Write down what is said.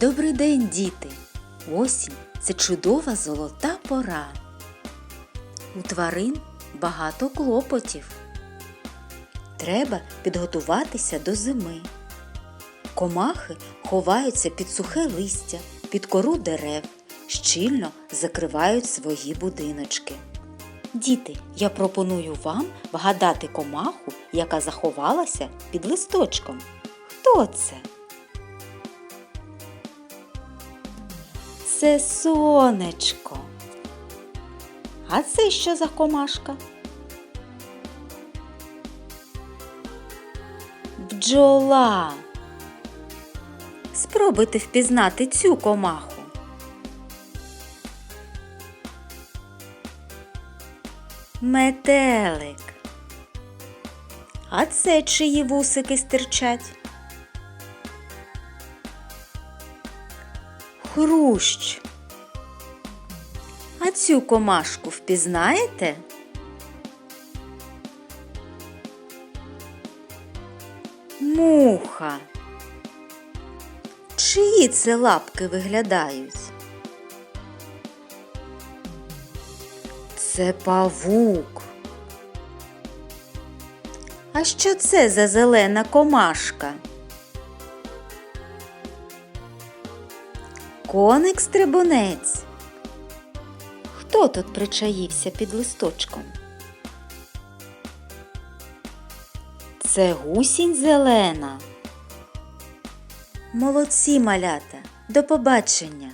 Добрий день, діти! Осінь це чудова золота пора. У тварин багато клопотів. Треба підготуватися до зими. Комахи ховаються під сухе листя, під кору дерев, щільно закривають свої будиночки. Діти, я пропоную вам вгадати комаху, яка заховалася під листочком. Хто це? Це сонечко. А це що за комашка? Бджола. Спробуйте впізнати цю комаху. Метелик. А це чиї вусики стирчать? Хрущ. А цю комашку впізнаєте? Муха. Чиї це лапки виглядають? Це павук. А що це за зелена комашка? Коник стрибунець. Хто тут причаївся під листочком? Це гусінь зелена. Молодці малята. До побачення.